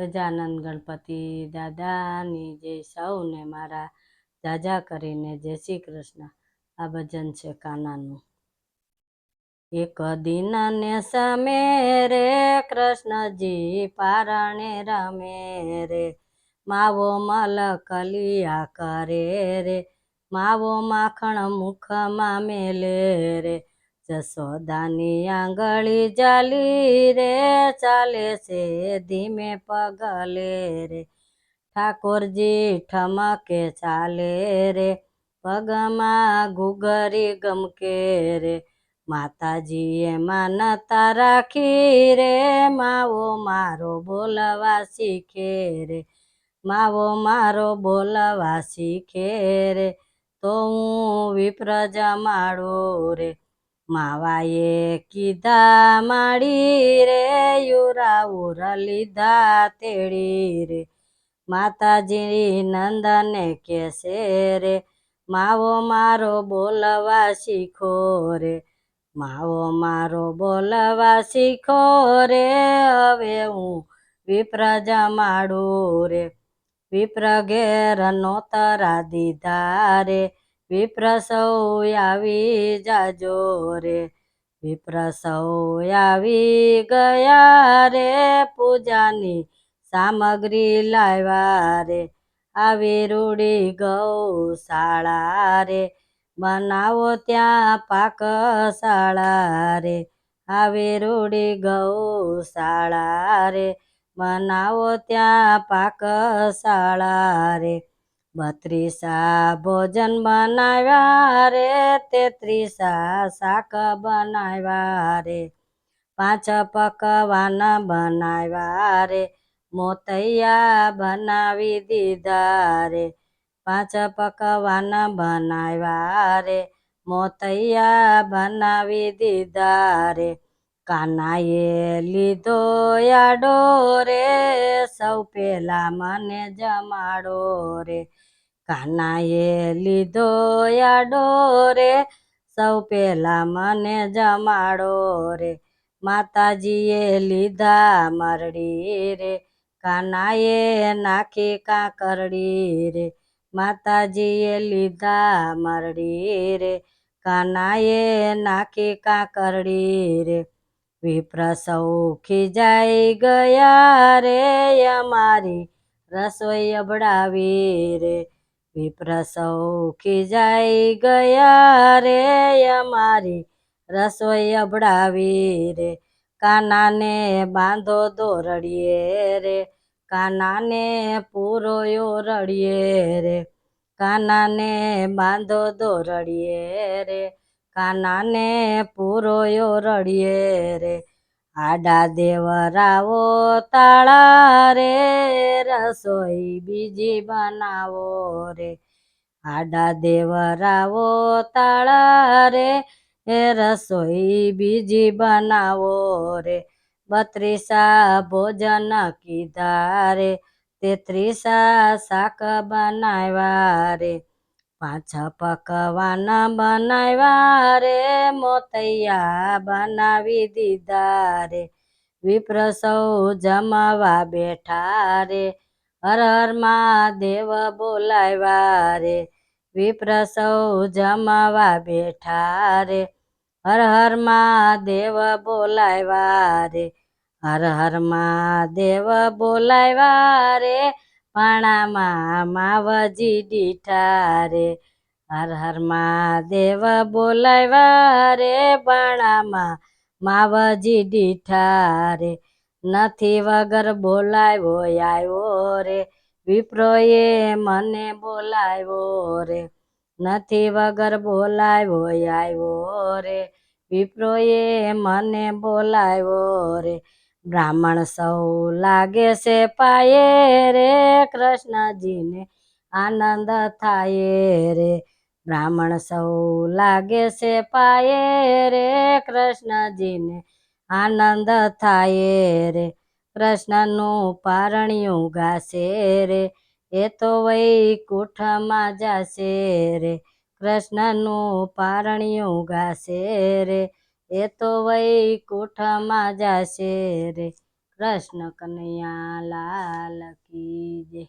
ગજાનંદ ગણપતિ દાદાની જય સૌને મારા જાજા કરીને જય શ્રી કૃષ્ણ. આ ભજન છે કાનાનું. એક દિન ને સમે રે કૃષ્ણજી પારણે રમે રે. માવો મલકલિયા કરે રે. માવો માખણ મુખમાં મેલે રે. જસોદાની આંગળી જાલી રે, ચાલે છે ધીમે પગલે રે. ઠાકોરજી ઠમકે, ચાલે રે પગમાં ઘૂઘરી ગમકે રે. માતાજીએ માનતા રાખી રે, માવો મારો બોલવા શીખે રે. માવો મારો બોલવા શીખે રે, તો હું વિપ્ર જમાડું રે. માવાએ કીધા, માડી રે યુરાઉર લીધા તેડી રે. માતાજી નંદને કેસે રે, માવો મારો બોલવા શીખો રે. માવો મારો બોલવા શીખો રે. હવે હું વિપ્ર જમાડું રે. વિપ્ર ઘેર નોતરા દીધા રે. વિપ્ર સૌ આવી જાજો રે. વિપ્ર સૌ આવી ગયા રે પૂજાની સામગ્રી લાવ્યા રે. આવી રૂડી ગૌશાળા રે. બનાવો ત્યાં પાકશાળા રે. આવી રૂડી ગૌશાળા રે. બનાવો ત્યાં પાકશાળા રે. બત્રીસા ભોજન બનાવ્યા રે, તેત્રીસા શાક બનાવ્યા રે. પાંચ પકવાન બનાવ્યા રે, મોતૈયા બનાવી દીધા રે. પાંચ પકવાન બનાવ્યા રે, મોતૈયા બનાવી દીધા રે. કાનાએ લીધો યાડો રે, સૌ પેલા મને જમાડો રે. કાનાએ લીધો યાડો રે, સૌ પેલા મને જમાડો રે. માતાજીએ લીધા મરડી રે, કાનાએ નાખી કાંકરડી રે. માતાજીએ લીધા મરડી રે, કાનાએ નાખી કાંકરડી રે. વિપ્ર સૌખી જાય ગયા રે, અમારી રસોઈ અબડાવી રે. વિપ્ર સૌખી જાય ગયા રે અમારી રસોઈ અબડાવી રે. કાનાને બાંધો દોરડીએ રે, કાનાને પૂરો રડીએ રે. કાનાને બાંધો દોરડીએ રે, કાનાને પૂરો રડીએ રે. આડા દેવરાવો તાળા રે, રસોઈ બીજી બનાવો રે. આડા દેવરાવો તાળા રે એ રસોઈ બીજી બનાવો રે. બત્રીસા ભોજન કીધા રે, તેત્રીસા શાક બનાવ્યા રે. પાંચ પકવાના બનાવ્યા રે, મોતૈયા બનાવી દીધા રે. વિપ્ર સૌ જમવા બેઠા રે, હર હર મહાદેવ બોલાવ્યા રે. વિપ્ર સૌ જમાવા બેઠા રે, હર હર મહાદેવ બોલાવ્યા રે. હર હર મહાદેવ બોલાવ્યા રે પાણામાં માવજી દીઠા રે હર હર મહાદેવ બોલાવ્યા રે પાણામાં માવજી દીઠા રે નથી વગર બોલાવ્યો આવ્યો રે. વિપ્રોએ મને બોલાવ્યો રે, નથી વગર બોલાવ્યો આવ્યો રે. વિપ્રોએ મને બોલાવ્યો રે બ્રાહ્મણ સૌ લાગે છે પાયે રે, કૃષ્ણજીને આનંદ થાય રે. બ્રાહ્મણ સૌ લાગે છે પાયે રે, કૃષ્ણજીને આનંદ થાય રે. કૃષ્ણનું પારણિયું ગાશે રે, એ તો વૈકુંઠમાં જાશે રે. કૃષ્ણનું પારણિયું ગાશે રે એ તો વૈકુંઠમાં જશે રે કૃષ્ણ કનૈયા લાલ કી જે